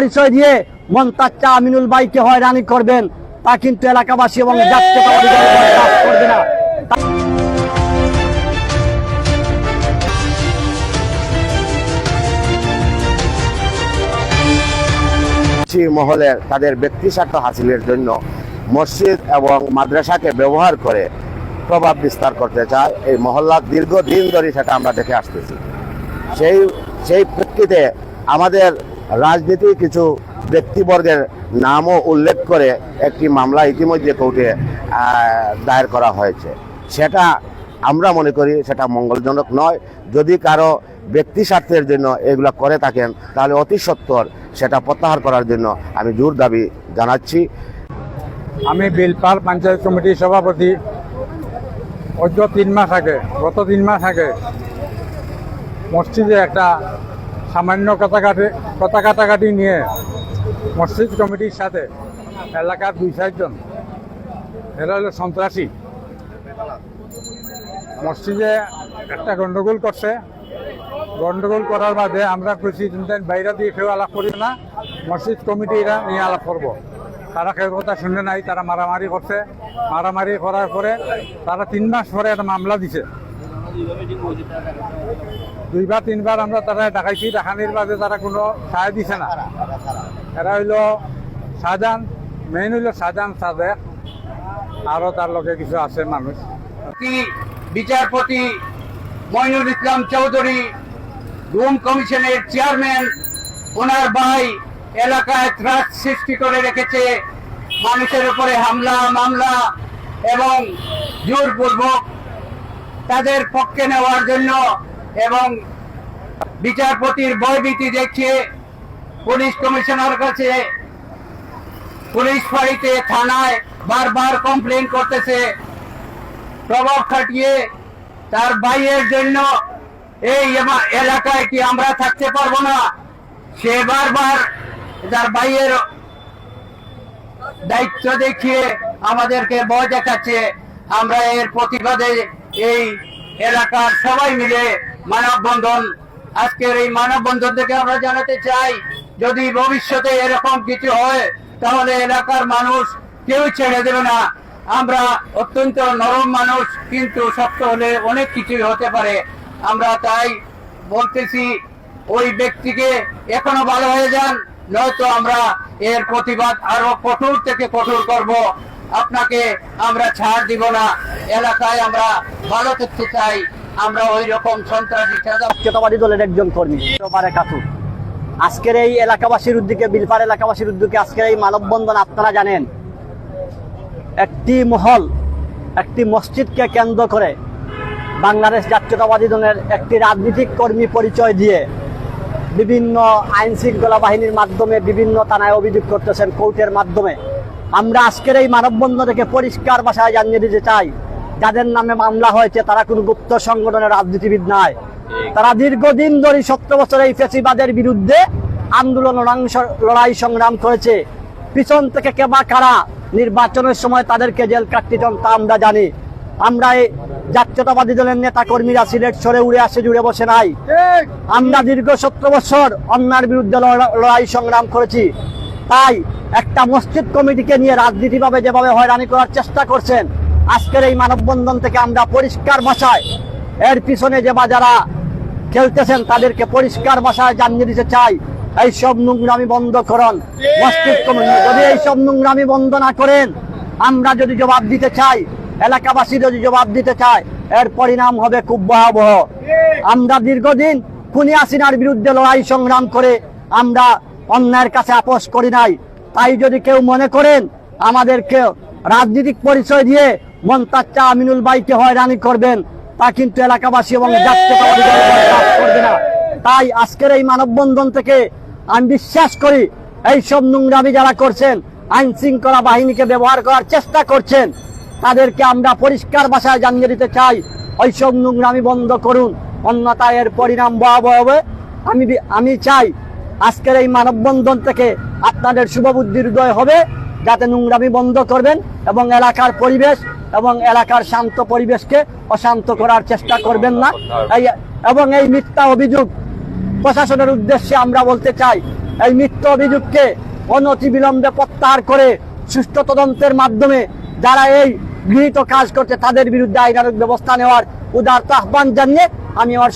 পরিচয় দিয়ে মন্তাচ্চা আমিনুল বাইকে হয়রানি করবেন, তা কিন্তু এলাকাবাসী এবং দল করবে না। মহলে তাদের ব্যক্তি স্বার্থ হাসিলের জন্য মসজিদ এবং মাদ্রাসাকে ব্যবহার করে প্রভাব বিস্তার করতে চায় এই মহল্লা দীর্ঘদিন ধরে সেটা আমরা দেখে আসতেছি। সেই সেই প্রেক্ষিতে আমাদের রাজনীতি কিছু ব্যক্তিবর্গের নামও উল্লেখ করে একটি মামলা ইতিমধ্যে কোর্টে দায়ের করা হয়েছে। সেটা আমরা মনে করি সেটা মঙ্গলজনক নয়। যদি কারও ব্যক্তি স্বার্থের জন্য এগুলো করে থাকেন, তাহলে অতি সত্বর সেটা প্রত্যাহার করার জন্য আমি জোর দাবি জানাচ্ছি। আমি বিলপাল পঞ্চায়েত কমিটির সভাপতি। অজ্ঞ তিন মাস আগে, গত তিন মাস আগে মসজিদে একটা সামান্য কথা কাটি কথা কাটাকাটি নিয়ে মসজিদ কমিটির সাথে এলাকার দুই চারজন। এরা হলো সন্ত্রাসী। মসজিদে একটা গন্ডগোল করছে। গন্ডগোল করার বাদে আমরা খুশি বাইরে দিয়ে কেউ আলাপ করি না। মসজিদ কমিটিরা নিয়ে আলাপ করব। তারা কেউ কথা শুনে নাই, তারা মারামারি করছে। মারামারি করার পরে তারা তিন মাস পরে একটা মামলা দিছে। দুইবার, তিনবার আমরা তারা ডাকাইছি ডাকানির বাদে তারা কোনো সায় দিছে না। এরা হইল শাহজাহান মেইন হইল শাহজাহান সাদেক আরও তার লগে কিছু আছে মানুষ। বিচারপতি মইনুল ইসলাম চৌধুরী, রুম কমিশনের চেয়ারম্যান, ওনার ভাই এলাকায় ত্রাস সৃষ্টি করে রেখেছে, মানুষের উপরে হামলা, মামলা এবং জোরপূর্বক তাদের পক্ষে নেওয়ার জন্য এবং বিচারপতির ভয়ভীতি দেখিয়ে পুলিশ কমিশনার কাছে পুলিশ ফাঁড়িতে থানায় বারবার কমপ্লেন করতেছে। প্রভাব খাটিয়ে তার ভাইয়ের জন্য এই এলাকায় কি আমরা থাকতে পারব না? সে বারবার তার ভাইয়ের দায়িত্ব দেখিয়ে আমাদেরকে ভয় দেখাচ্ছে। আমরা এর প্রতিবাদে এই এলাকার সবাই মিলে মানববন্ধন। আজকের এই মানববন্ধন থেকে আমরা জানাতে চাই, যদি ভবিষ্যতে এরকম কিছু হয়, তাহলে এলাকার মানুষ কেউ ছেড়ে দেবে না। আমরা অত্যন্ত নরম মানুষ, কিন্তু শক্ত হলে অনেক কিছুই হতে পারে। আমরা তাই বলতেছি, ওই ব্যক্তিকে এখনও ভালো হয়ে যান, নয়তো আমরা এর প্রতিবাদ আরও কঠোর থেকে কঠোর করব। আপনাকে আমরা ছাড় দিব না। এলাকায় আমরা ভালো থাকতে চাই। আমরা ওই রকম সন্ত্রাসী দলের একজন কর্মী কাতু আজকের এই এলাকাবাসীর উদ্যোগে বিলপার এলাকাবাসীর উদ্যোগে আজকের এই মানববন্ধন আপনারা জানেন, একটি মহল, একটি মসজিদকে কেন্দ্র করে বাংলাদেশ জাতীয়তাবাদী দলের একটি রাজনৈতিক কর্মী পরিচয় দিয়ে বিভিন্ন আইন শৃঙ্খলা বাহিনীর মাধ্যমে, বিভিন্ন থানায় অভিযোগ করতেছেন, কোর্টের মাধ্যমে। আমরা আজকের এই মানববন্ধন থেকে পরিষ্কার ভাষায় জানিয়ে দিতে চাই যাদের নামে মামলা হয়েছে তারা কোনো গুপ্ত সংগঠনের রাজনীতিবিদ নয় তারা দীর্ঘদিন ধরে সত্তর বছর এই ফেসিবাদের বিরুদ্ধে আন্দোলন লড়াই সংগ্রাম করেছে। পিছন থেকে কেবা কারা নির্বাচনের সময় তাদেরকে জেল কাটতেন তা আমরা জানি। আমরা এই জাতীয়তাবাদী দলের নেতা কর্মীরা সিলেট সরে উড়ে আসে জুড়ে বসে নাই। আমরা দীর্ঘ সত্তর বছর অন্যার বিরুদ্ধে লড়া- লড়াই সংগ্রাম করেছি। তাই একটা মসজিদ কমিটিকে নিয়ে রাজনীতিভাবে যেভাবে হয়রানি করার চেষ্টা করছেন আজকের এই মানববন্ধন থেকে আমরা পরিষ্কার ভাষায়, এর পিছনে যে বা যারা খেলতেছেন তাদেরকে পরিষ্কার ভাষায় জানিয়ে দিতে চাই এই সব নোংরামি বন্ধ করুন। যদি এই সব নোংরামি বন্ধ না করেন, আমরা যদি জবাব দিতে চাই, এলাকাবাসী যদি জবাব দিতে চায়, এর পরিণাম হবে খুব ভয়াবহ। আমরা দীর্ঘদিন খুনি হাসিনার বিরুদ্ধে লড়াই সংগ্রাম করে আমরা অন্যায়ের কাছে আপোষ করি নাই। তাই যদি কেউ মনে করেন, আমাদেরকে রাজনৈতিক পরিচয় দিয়ে মন্তাচ্চা আমিনুল বাইকে হয়রানি করবেন, তা কিন্তু এলাকাবাসী এবং না। তাই আজকের এই মানববন্ধন থেকে আমি বিশ্বাস করি এই সব নোংরামি যারা করছেন, আইন শৃঙ্খলা বাহিনীকে ব্যবহার করার চেষ্টা করছেন, তাদেরকে আমরা পরিষ্কার ভাষায় জানিয়ে দিতে চাই ওইসব নোংরামি বন্ধ করুন, অন্যথায় এর পরিণাম ভয়াবহ হবে। আমি আমি চাই আজকের এই মানববন্ধন থেকে আপনাদের শুভবুদ্ধির উদয় হবে। যাতে নোংরামি বন্ধ করবেন এবং এলাকার পরিবেশ এবং এলাকার শান্ত পরিবেশকে অশান্ত করার চেষ্টা করবেন না। এবং এই মিথ্যা অভিযোগ প্রশাসনের উদ্দেশ্যে আমরা বলতে চাই, এই মিথ্যা অভিযোগকে অনতি বিলম্বে প্রত্যাহার করে সুষ্ঠু তদন্তের মাধ্যমে যারা এই গৃহীত কাজ করছে, তাদের বিরুদ্ধে আইনানুগ ব্যবস্থা নেওয়ার উদারতা আহ্বান জানিয়ে আমি আমার